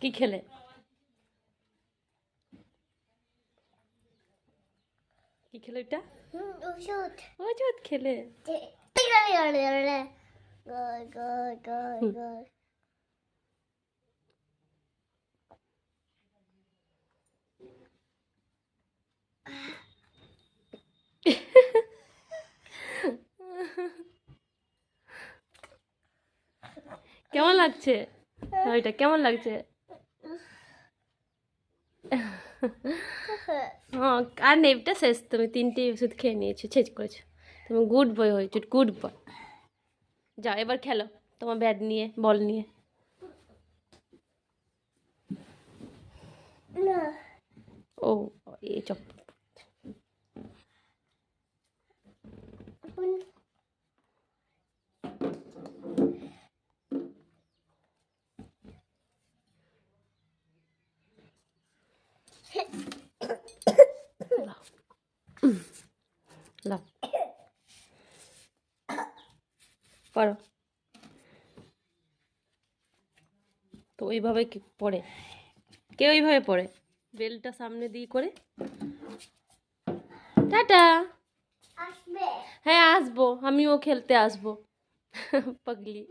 কি খেলে? কি খেলে এটা ওষুধ ওষুধ খেলে। কেমন লাগছে? ওইটা কেমন লাগছে হ্যাঁ আর নেবটা শেষ। তুমি তিনটে ওষুধ খেয়ে নিয়েছো শেষ করেছ। তুমি গুড বয় হয়েছো গুড বয় যাও, এবার খেলো। তোমার ব্যাট নিয়ে বল নিয়ে। ও এই চপ। পারো তো ওইভাবে কি পড়ে? কে ওইভাবে পড়ে? বেলটা সামনে দিয়ে করে। টাটা। হ্যাঁ আসব। আমিও খেলতে আসব। পাগলি।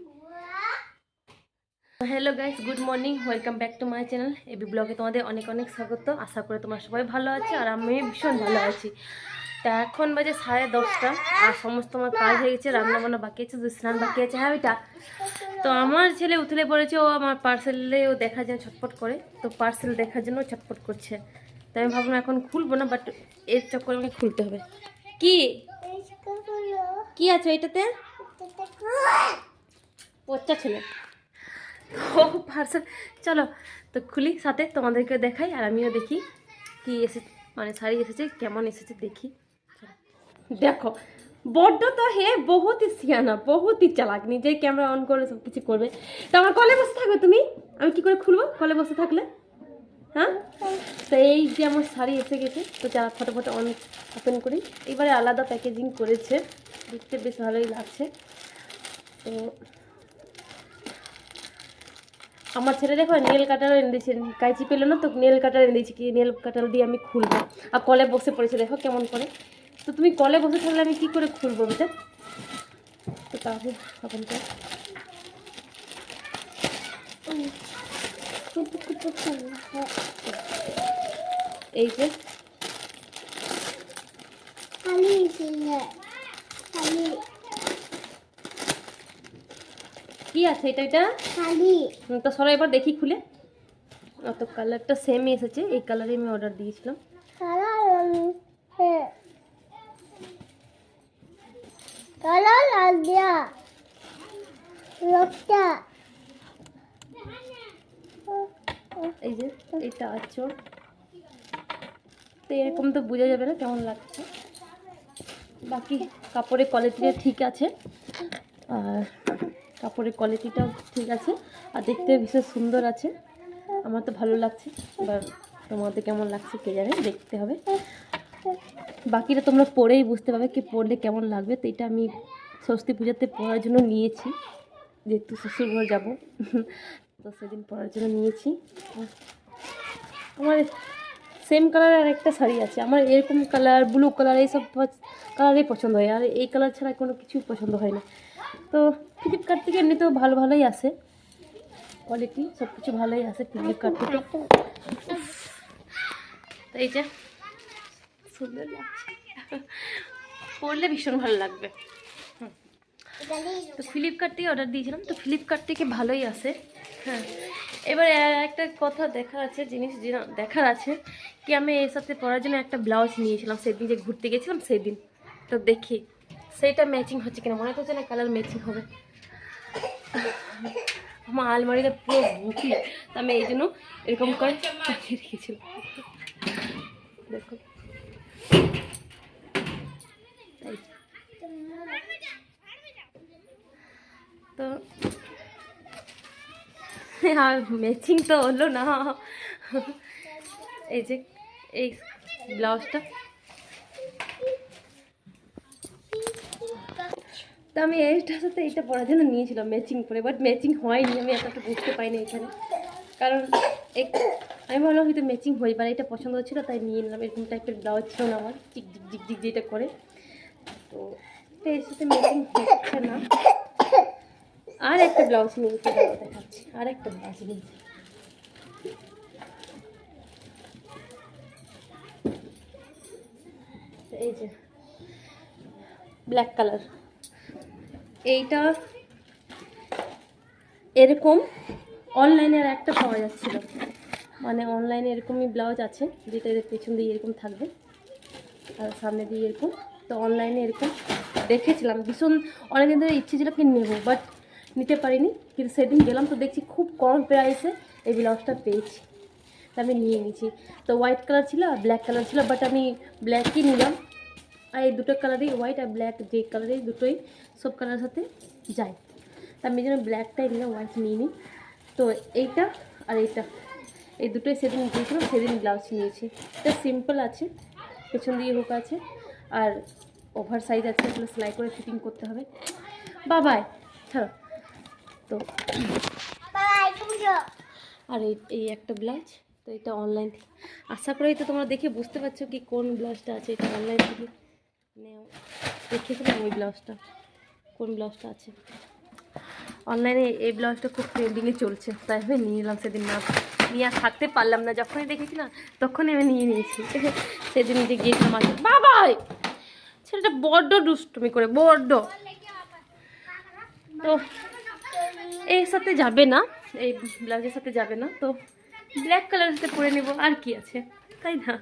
Hello guys good morning welcome back to my channel AB ব্লগে তোমাদের অনেক অনেক স্বাগত। আশা করে তোমরা সবাই ভালো আছে আর আমি ভীষণ ভালো আছি। তা এখন বাজে সাড়ে দশটা, আর সমস্ত আমার কাজ হয়ে গেছে রান্না বান্না বাকি আছে, দুই স্নান বাকি আছে হ্যাঁ বেটা? তো আমার ছেলে উঠলে পড়েছে, ও আমার পার্সেলে ও দেখার জন্য ছটপট করে, তো পার্সেল দেখার জন্য ছটপট করছে। তাই আমি ভাবলাম এখন খুলবো না বাট এর চক্করে আমাকে খুলতে হবে। কি? কি আছে এটাতে বাচ্চা ছেলে। ও পার্সেল, চলো, তো খুলি সাথে, তোমাদেরকে দেখাই, আর আমিও দেখি, কি এসে মানে শাড়ি এসেছে, কেমন এসেছে দেখি। দেখো, বড্ড তো হে বহুতই সিয়ানা বহুতই চালাক। নিজেই ক্যামেরা অন করে সব কিছু করবে। তো আমার কলে বসে থাকবে তুমি? আমি কি করে খুলবো? কলে বসে থাকলে? হ্যাঁ? তো এই যে আমার শাড়ি এসে গেছে, তো যারা ফটো ফটো অন ওপেন করি। এবারে আলাদা প্যাকেজিং করেছে। দেখতে বেশ ভালোই লাগছে। তো আমার ছেলে দেখো নেল কাটার এনে দিয়েছে কাইচি পেল না তো নেল কাটার এনে দিয়েছে কি? নেল কাটার দিয়ে আমি খুলবো। আর কলে বসে পড়েছে, দেখো কেমন করে। তো তুমি কলে বসে থাকলে আমি কি করে খুলবো বেটা তো তাহলে এখন তো এই যে। কি আছে এটা এটা? তো সবাই এবার দেখি খুলে। ও তো কালারটা সেমই এসেছে, এই কালারে আমি অর্ডার দিয়েছিলাম কালার হ্যাঁ কালার লাল দিয়া। লোকটা। এই যে, এটা আছে ওর। তো এরকম তো বোঝা যাবে না কেমন লাগছে। বাকি কাপড়ের কোয়ালিটিটা ঠিক আছে। আর কাপড়ের কোয়ালিটিটাও ঠিক আছে। আর দেখতে ভীষণ সুন্দর আছে। আমার তো ভালো লাগছে। এবার তোমাদের কেমন লাগছে কে জানে, দেখতে হবে। বাকিটা তোমরা পরেই বুঝতে পারবে কি পরলে কেমন লাগবে। তো এটা আমি ষষ্ঠী পূজাতে পরার জন্য নিয়েছি, যেহেতু শ্বশুর ঘর যাব। তো সেদিন পরার জন্য নিয়েছি। আমার সেম কালারের আর একটা শাড়ি আছে। আমার এরকম কালার ব্লু কালার এইসব কালারই পছন্দ হয়। আর এই কালার ছাড়া কোনো কিছুই পছন্দ হয় না। তো ফ্লিপকার্ট থেকে এমনিতেও ভালো ভালোই আসে। কোয়ালিটি সব কিছু ভালোই আসে ফ্লিপকার্ট থেকে। এই যে, সুন্দর লাগছে। পরলে ভীষণ ভালো লাগবে। তো ফ্লিপকার্ট থেকে অর্ডার দিয়েছিলাম তো ফ্লিপকার্ট থেকে ভালোই আসে হ্যাঁ। এবার একটা কথা দেখার আছে জিনিস দেখার আছে কি আমি এর সাথে পরার জন্য একটা ব্লাউজ নিয়েছিলাম সেদিন যে ঘুরতে গেছিলাম সেদিন। তো দেখি সেইটা ম্যাচিং হচ্ছে কিনা মনে হচ্ছে না কালার ম্যাচিং হবে। আমার আলমারিটা পুরো বুকি তো আমি এই জন্য এরকম করে রেখেছিলাম। দেখো এই যে। তো আর ম্যাচিং তো হলো না। এই যে, এই ব্লাউজটা। তো আমি এইটার সাথে এইটা পরার জন্য নিয়েছিলাম ম্যাচিং করে বাট ম্যাচিং হয়নি, আমি এতটা বুঝতে পাইনি এখানে। কারণ আমি ভাবলাম হয়তো ম্যাচিং হয়ে পারে, এটা পছন্দ হচ্ছিল, তাই নিয়ে নিলাম, এরকম টাইপের ব্লাউজ ছিল না আমার চিক জিক জিক জিক যেটা করে। তো এর সাথে ম্যাচিং হচ্ছে না। আর একটা ব্লাউজ নিয়েছি দেখাচ্ছি আর একটা ব্লাউজ নিয়েছি এই যে ব্ল্যাক কালার এইটা এরকম অনলাইনে আর একটা পাওয়া যাচ্ছিল মানে অনলাইনে এরকমই ব্লাউজ আছে, যেটা এর পেছন দিয়ে এরকম থাকবে, আর সামনে দিয়ে এরকম। তো অনলাইনে এরকম দেখেছিলাম, ভীষণ, অনেকদিন ধরে ইচ্ছে ছিল কি নেব বাট নিতে পারিনি, কিন্তু সেদিন গেলাম তো দেখছি খুব কম প্রাইসে এই ব্লাউজটা পেয়েছি। আমি নিয়ে নিয়েছি। তো হোয়াইট কালার ছিল আর ব্ল্যাক কালার ছিল বাট আমি ব্ল্যাকই নিলাম। আর এই দুটো কালারই হোয়াইট আর ব্ল্যাক যে কালারই দুটোই সব কালারের সাথে যায়। তা আমি যেন ব্ল্যাকটাই নিলাম হোয়াইট নিয়ে নিই। তো এইটা আর এইটা, এই দুটোই সেদিন দিয়েছিলাম সেদিন ব্লাউজ নিয়েছি। এটা সিম্পল আছে, পেছন দিয়ে হুক আছে, আর ওভার সাইজ আছে, এগুলো সেলাই করে ফিটিং করতে হবে। বাবাই, ছাড়ো। তো আর এই এই একটা ব্লাউজ তো এটা অনলাইন থেকে। আশা করি তো তোমরা দেখে বুঝতে পারছ কি কোন ব্লাউজটা আছে এটা অনলাইন থেকে নেওয়া দেখেছিলাম ওই ব্লাউজটা কোন ব্লাউজটা আছে। অনলাইনে এই ব্লাউজটা খুব ট্রেন্ডিংয়ে চলছে তাই আমি নিয়ে নিলাম সেদিন না। নিয়ে আর থাকতে পারলাম না যখনই দেখেছি না তখনই আমি নিয়ে নিয়েছি। সেদিন যে গিয়েছিলাম আগে বাবাই ছেলেটা বড্ড দুষ্টুমি করে বড্ড। তো এর সাথে যাবে না, এই ব্লাউজের সাথে যাবে না, তো ব্ল্যাক কালারের সাথে পরে নেব, আর কি আছে, তাই না?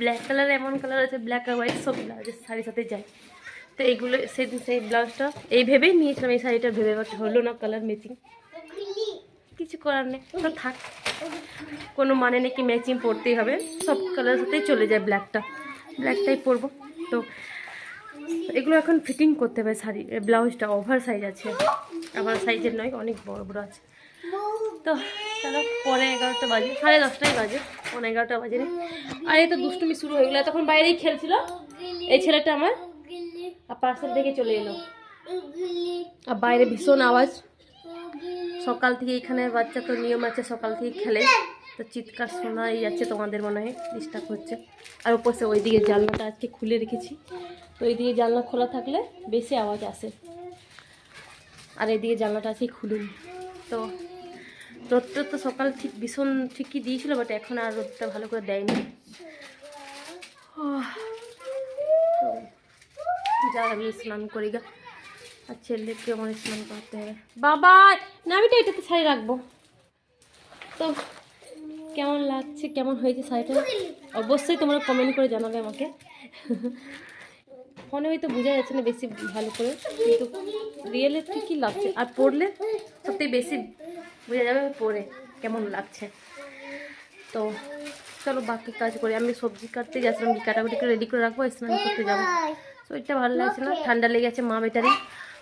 ব্ল্যাক কালার এমন কালার আছে ব্ল্যাক আর হোয়াইট সব ব্লাউজের শাড়ির সাথে যায়। তো এইগুলো সেদিন সেই ব্লাউজটা, এই ভেবেই নিয়েছিলাম এই শাড়িটা ভেবে হলো না কালার ম্যাচিং কিছু করার নেই, তো থাক। কোনো মানে নেই কি ম্যাচিং পরতেই হবে, সব কালারের সাথেই চলে যায় ব্ল্যাকটা ব্ল্যাকটাই পরবো, তো এগুলো এখন ফিটিং করতে হবে শাড়ি ব্লাউজটা ওভার সাইজ আছে। আমার সাইজের নয়, অনেক বড় বড় আছে। তো চলো পরে এগারোটা বাজে, সাড়ে দশটাই বাজে পনেরো এগারোটা বাজে। আর এই তো দুষ্টুমি শুরু হয়ে গেলো তখন বাইরেই খেলছিল। এই ছেলেটা আমার, আর পার্সেল থেকে চলে এলো। আর বাইরে ভীষণ আওয়াজ। সকাল থেকে এখানে বাচ্চা তো নিয়ম আছে, সকাল থেকে খেলে। তো চিৎকার শোনাই যাচ্ছে তোমাদের মনে হয় ডিস্টার্ব হচ্ছে। আর উপর ওইদিকে জানলাটা আজকে খুলে রেখেছি। তো ওইদিকে জানলা খোলা থাকলে বেশি আওয়াজ আসে। আর এইদিকে জানলাটা আজকে খুলিনি। তো রোদটা তো সকাল ঠিক ভীষণ ঠিকই দিয়েছিল বাট এখন আর রোদটা ভালো করে দেয়নি। যা আমি স্নান করি গা। আর ছেলেকে আমার স্নান করতে হবে। বাবা না আমি তো এটাতে শাড়ি রাখব। তো কেমন লাগছে, কেমন হয়েছে শাড়িটা? অবশ্যই তোমরা কমেন্ট করে জানাবে আমাকে। ফোনে হয়তো বোঝা যাচ্ছে না বেশি ভালো করে, কিন্তু রিয়েলে ঠিকই লাগছে। আর পড়লে সত্যি বেশি বোঝা যাবে পরে কেমন লাগছে। তো চলো বাকি কাজ করি। আমি সবজি কাটতে যাচ্ছিলাম কাটাকুটি করে রেডি করে রাখব, স্নান করতে যাব। শরীরটা ভালো লাগছে না, ঠান্ডা লেগে গেছে মা বেটারি।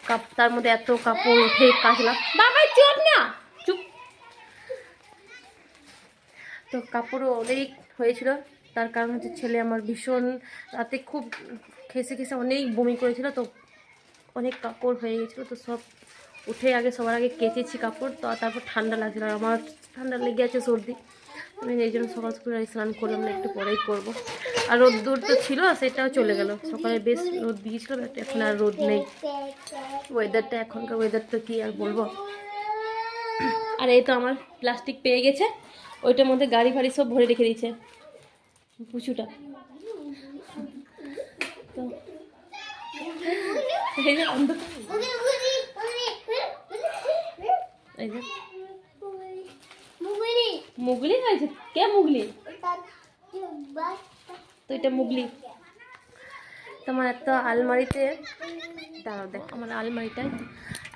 কাপ, তার মধ্যে এত কাপড় উঠে কাচলাম। বাবা, চুপ না! চুপ। তো কাপড়ও অনেক হয়েছিল। তার কারণ হচ্ছে ছেলে আমার ভীষণ রাতে খুব খেসে খেসে অনেক বমি করেছিল, তো অনেক কাপড় হয়ে গেছিল, তো সব উঠে আগে সবার আগে কেচেছি কাপড়, তো তারপর ঠান্ডা লাগছিল। আর আমার ঠান্ডা লেগে আছে সর্দি। আমি এই জন্য সকাল সকাল স্নান করলাম, না একটু পরেই করব। আর রোদ্দুর তো ছিল, সেটাও চলে গেল। সকালে বেশ রোদ দিয়েছিল, but এখন আর রোদ নেই। ওয়েদারটা এখনকার ওয়েদারটা কি আর বলব? আর এই তো আমার প্লাস্টিক পেয়ে গেছে, ওইটার মধ্যে গাড়ি ফাড়ি সব ভরে রেখে দিয়েছে। পুচুটা। তো এই যে এই যে মুগলি হয়েছে কে মুগলি তো এটা মুগলি তোমার এত আলমারিতে দাঁড়াও দেখ আমার আলমারিটায়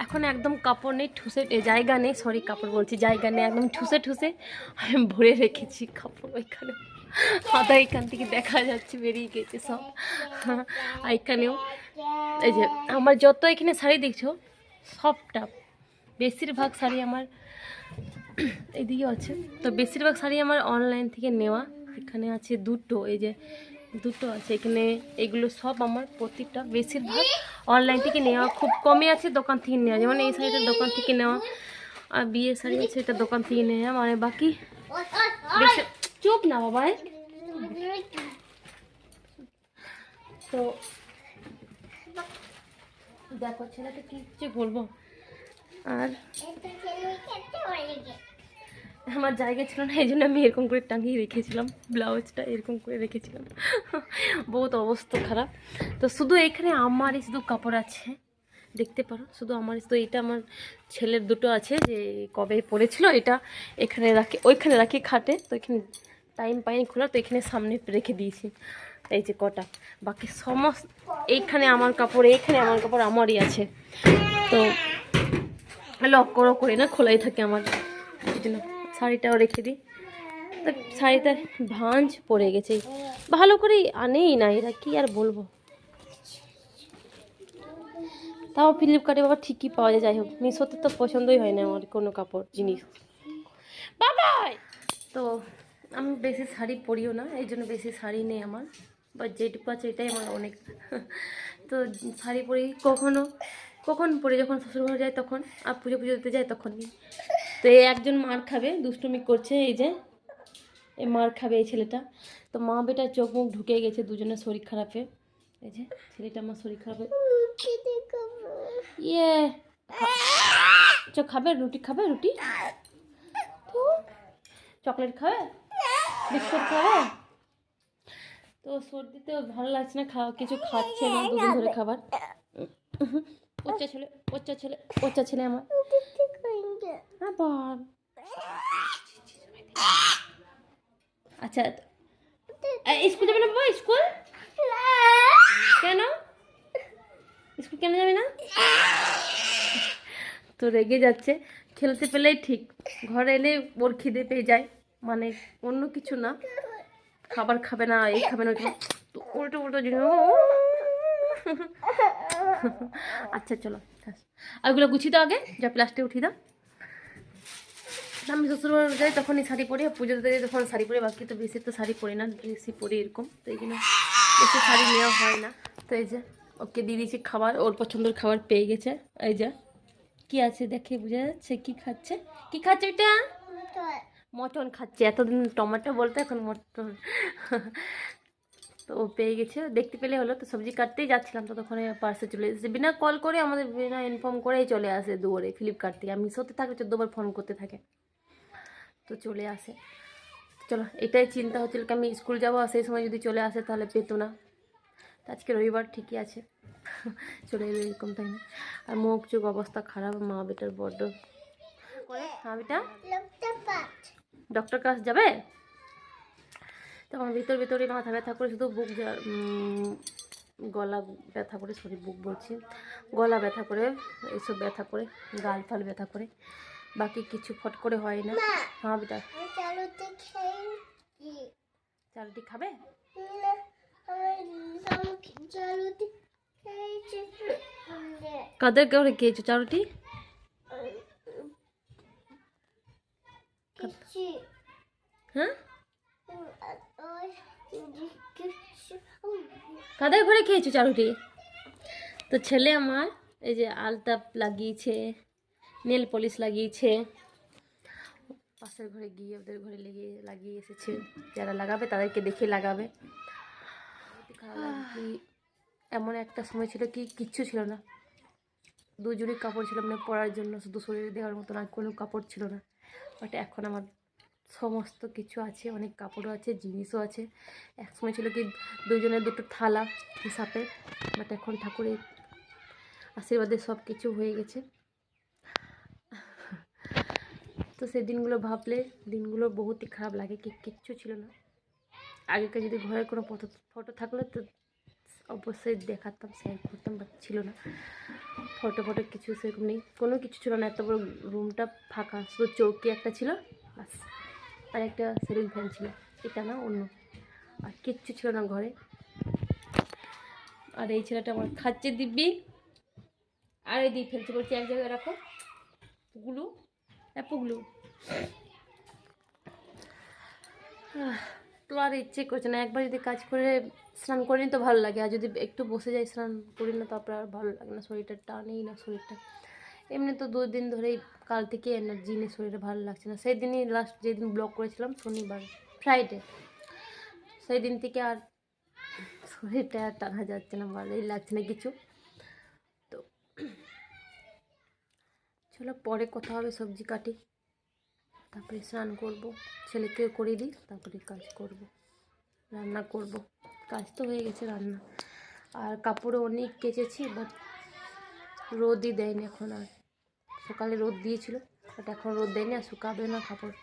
এখন একদম কাপড় নেই ঠুসে জায়গা নেই সরি কাপড় বলছি জায়গা নেই একদম ঠুসে ঠুসে। আমি ভরে রেখেছি কাপড় ওইখানে। আদা এখান থেকে দেখা যাচ্ছে, বেরিয়ে গেছে সব। আর এখানেও, এই যে আমার যত এখানে শাড়ি দেখছ, সবটা, বেশিরভাগ শাড়ি আমার এইদিকে আছে। তো বেশিরভাগ শাড়ি আমার অনলাইন থেকে নেওয়া। এখানে আছে দুটো, এই যে দুটো আছে। এখানে এগুলো সব আমার প্রত্যেকটা বেশিরভাগ অনলাইন থেকে নেওয়া। খুব কমই আছে দোকান থেকে নেওয়া। যেমন এই শাড়িটা দোকান থেকে নেওয়া, আর বিয়ে শাড়ি আছে, এটা দোকান থেকে নেওয়া। মানে বাকি বেশি চুপ না বাবাই তো দেখো ছেলেকে কি কিছু বলব? আর আমার জায়গা ছিল না, এই জন্য আমি এরকম করে টাঙিয়ে রেখেছিলাম, ব্লাউজটা এরকম করে রেখেছিলাম। বহুত অবস্থা খারাপ। তো শুধু এখানে আমারই শুধু কাপড় আছে, দেখতে পারো, শুধু আমার শুধু এটা আমার ছেলের দুটো আছে যে কবে পড়েছিল, এটা এখানে রাখি, ওইখানে রাখি খাটে, তো এখানে টাইম পাইনি, খোলা তো এখানে সামনে রেখে দিয়েছি। এই যে কটা। বাকি সমস্ত এইখানে আমার কাপড়, এইখানে আমার কাপড় আমারই আছে। তো লক করো, করে না, খোলাই থাকে আমার। জন্য শাড়িটাও রেখে দিই। তো শাড়িটা ভাঁজ পড়ে গেছে। ভালো করে আনেই না, এরা কি আর বলব? তাও ফ্লিপকার্টে বাবা ঠিকই পাওয়া যায়, যাই হোক। মিশোতে তো পছন্দই হয় না আমার কোনো কাপড়, জিনিস। বাবাই! তো আমি বেশি শাড়ি পরিও না, এই জন্য বেশি শাড়ি নেই আমার। বা যেটুকু আছে এটাই আমার অনেক। তো শাড়ি পরি কখনো, কখন পরে? যখন শ্বশুরঘরে যায় তখন? আর পুজো পুজো দিতে যায় তখন? তো এই একজন মার খাবে, দুষ্টুমি করছে এই যে, এই মার খাবে এই ছেলেটা। তো মা বেটার চোখ মুখ ঢুকে গেছে দুজনের শরীর খারাপে। এই যে, ছেলেটা আমার শরীর খারাপে। ইয়ে চ, খাবে? রুটি খাবে? রুটি? চকলেট খাবে? বিস্কুট খাবে তো সর্দিতে ভালো লাগছে না খাওয়া কিছু খাচ্ছে না দুদিন ধরে খাবার। বাচ্চা ছেলে বাচ্চা ছেলে বাচ্চা ছেলে আমার। আবার আচ্ছা স্কুল যাবে না বাবা স্কুল? কেন? স্কুল কেন যাবে না? তো রেগে যাচ্ছে খেলতে পেলেই ঠিক ঘরে এলে ওর খিদে পেয়ে যায়। মানে অন্য কিছু না। খাবার খাবে না, এই খাবে না উল্টো উল্টো জিনিস। আচ্ছা চলো আর ওগুলো গুছিয়ে দাও আগে, যা প্লাস্টিক উঠিয়ে দাও। আমি শ্বশুর বাড়ি যাই, তখনই শাড়ি পরি, আর পুজোতে যাই, তখন শাড়ি পরি, বাকি তো বেশি তো শাড়ি পরি না, বেশি পরি এরকম, তো এই জন্য বেশি শাড়ি নেওয়া হয় না। তো এই যে, ওকে দিয়ে দিয়েছি খাবার, ওর পছন্দের খাবার পেয়ে গেছে। এই যে, কি আছে দেখে বোঝা যাচ্ছে, কি খাচ্ছে? কি খাচ্ছে এটা মটন খাচ্ছে। এতদিন টমেটো বলতো এখন মটন। তো ও পেয়ে গেছে। দেখতে পেলে হলো তো সবজি কাটতেই যাচ্ছিলাম তো তখন পার্সে চলে এসেছে। বিনা কল করে আমাদের বিনা ইনফর্ম করেই চলে আসে দুয়ারে ফ্লিপকার্ট থেকে। আমি মিশোতে থাকলে চোদ্দোবার ফোন করতে থাকে। তো চলে আসে। চলো এটাই চিন্তা হচ্ছিল কি আমি স্কুল যাব আর সেই সময় যদি চলে আসে তাহলে পেতো না। আজকে রবিবার ঠিকই আছে। চলে এলো এরকম তাই না আর মুখ চোখ অবস্থা খারাপ মা বেটার বড্ড করে মা বেটা ডক্টর কাছ যাবে? তখন ভিতর ভিতরে মাথা ব্যথা করে শুধু বুক গলা ব্যথা করে সরি বুক বলছি। গলা ব্যথা করে এইসব ব্যথা করে গাল ফাল ব্যথা করে। বাকি কিছু ফট করে হয় না। হ্যাঁ বেটা। চালটি খাবে? কাদের করে খেয়েছো চারুটি? হ্যাঁ কাদের ঘরে খেয়েছো চারুটি? তো ছেলে আমার এই যে আলতা লাগিয়েছে নেল পলিশ লাগিয়েছে পাশের ঘরে গিয়ে ওদের ঘরে লেগে লাগিয়ে এসেছে। যারা লাগাবে তাদেরকে দেখে লাগাবে। এমন একটা সময় ছিল কি কিচ্ছু ছিল না। দুজনই কাপড় ছিল মানে পরার জন্য শুধু শরীরে দেওয়ার মতন আর কোনো কাপড় ছিল না। বাট এখন আমার সমস্ত কিছু আছে, অনেক কাপড়ও আছে, জিনিসও আছে। এক সময় ছিল কি দুজনের দুটো থালা হিসাবে, বাট এখন ঠাকুরের আশীর্বাদে সব কিছু হয়ে গেছে। তো সেই দিনগুলো ভাবলে, দিনগুলো বহুতই খারাপ লাগে, কি কিচ্ছু ছিল না। আগেকার যদি ঘরের কোনো ফটো ফটো থাকলে তো অবশ্যই দেখাতাম শেয়ার করতাম বাট ছিল না। ফটো ফটো কিছু সেরকম নেই। কোনো কিছু ছিল না, এত বড় রুমটা ফাঁকা। শুধু চৌকি একটা ছিল বাস আর একটা সিলিং ফ্যান ছিল। এটা না অন্য। আর কিচ্ছু ছিল না ঘরে। আর এই ছেলেটা আমার খাচ্ছে, দিব্যি। আর এই দিয়ে ফেলছে বলছি, এক জায়গায় রাখো। পুগুলু হ্যাঁ পুগলু। তো আর ইচ্ছে করছে না। একবার যদি কাজ করে স্নান করি তো ভালো লাগে। আর যদি একটু বসে যাই, স্নান করি না তারপরে আর ভালো লাগে না। শরীরটা টানেই না শরীরটা। এমনি তো দুদিন ধরেই কাল থেকে এনার্জি নেই শরীরে ভালো লাগছে না। সেই দিনই লাস্ট যেদিন ব্লগ করেছিলাম, শনিবার ফ্রাইডে সেই দিন থেকে আর শরীরটা আর টানা যাচ্ছে না, ভালোই লাগছে না কিছু। তো, চলো পরে কথা হবে, সবজি কাটি। তারপরে স্নান করব ছেলেকে করে দিই, তারপরে কাজ করব, রান্না করব। কাজ তো হয়ে গেছে রান্না। আর কাপড়ও অনেক কেচেছি বাট রোদই দেয়নি এখন আর। সকালে রোদ দিয়েছিল বাট এখন রোদ দেয়নি আর শুকাবে না কাপড়।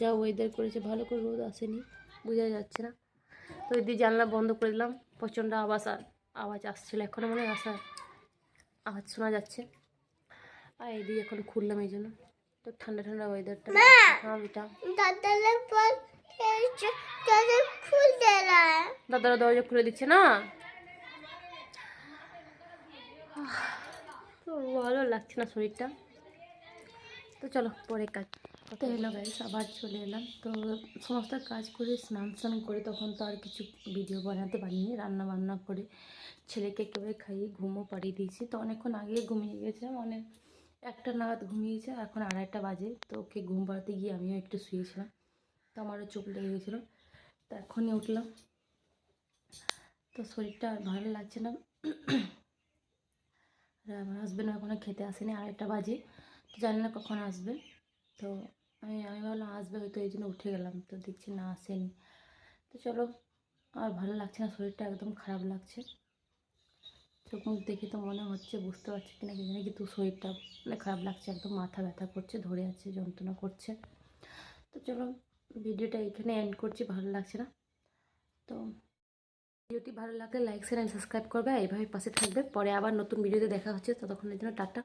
যা ওয়েদার করেছে, ভালো করে রোদ আসেনি, বোঝা যাচ্ছে না। তো এদিকে জানলা বন্ধ করে দিলাম, প্রচণ্ড আওয়াজ আর আওয়াজ আসছিল এখনও মনে হয় আসার আওয়াজ শোনা যাচ্ছে। আর এদিকে এখন খুললাম এই জন্য। তো ঠান্ডা ঠান্ডা ওয়েদারটা হ্যাঁ ফুল দেলা। দাদারা দরজা খুলে দিচ্ছে না? তো ভালো লাগছে না শরীরটা। তো চলো পরে কাজ তো হলো গাইস আবার চলে এলাম। তো সমস্ত কাজ করে স্নান স্নান করে তখন তো আর কিছু ভিডিও বানাতে পারিনি রান্না বান্না করে ছেলেকে একেবারে খাইয়ে ঘুমও পাড়িয়ে দিয়েছি। তো অনেকক্ষণ আগে ঘুমিয়ে গেছিলাম অনেক একটা নাগাদ ঘুমিয়েছে এখন আড়াইটা বাজে। তো ওকে ঘুম পাড়াতে গিয়ে আমিও একটু শুয়েছিলাম। তো আমারও চোখ লেগে গেছিল। তো এখনই উঠলাম। তো শরীরটা ভালো লাগছে না। আর আমার হাজব্যান্ড এখনও খেতে আসেনি, আড়াইটা বাজে। তো জানি না কখন আসবে। তো আমি আমি ভাবলাম আসবে হয়তো, এই জন্য উঠে গেলাম। তো দেখছি না আসেনি। তো চলো, আর ভালো লাগছে না, শরীরটা একদম খারাপ লাগছে। মুখ দেখে তো মনে হচ্ছে বুঝতে পারছি কিনা কি জানি, কিন্তু শরীরটা মানে খারাপ লাগছে, একদম মাথা ব্যথা করছে, ধরে আছে, যন্ত্রণা করছে। তো চলো, ভিডিওটা এখানে এন্ড করছি, ভালো লাগছে না? তো ভিডিওটি ভালো লাগলে লাইক শেয়ার অ্যান্ড সাবস্ক্রাইব করবে এইভাবে পাশে থাকবে। পরে আবার নতুন ভিডিওতে দেখা হচ্ছে, ততক্ষণের জন্য টাটা।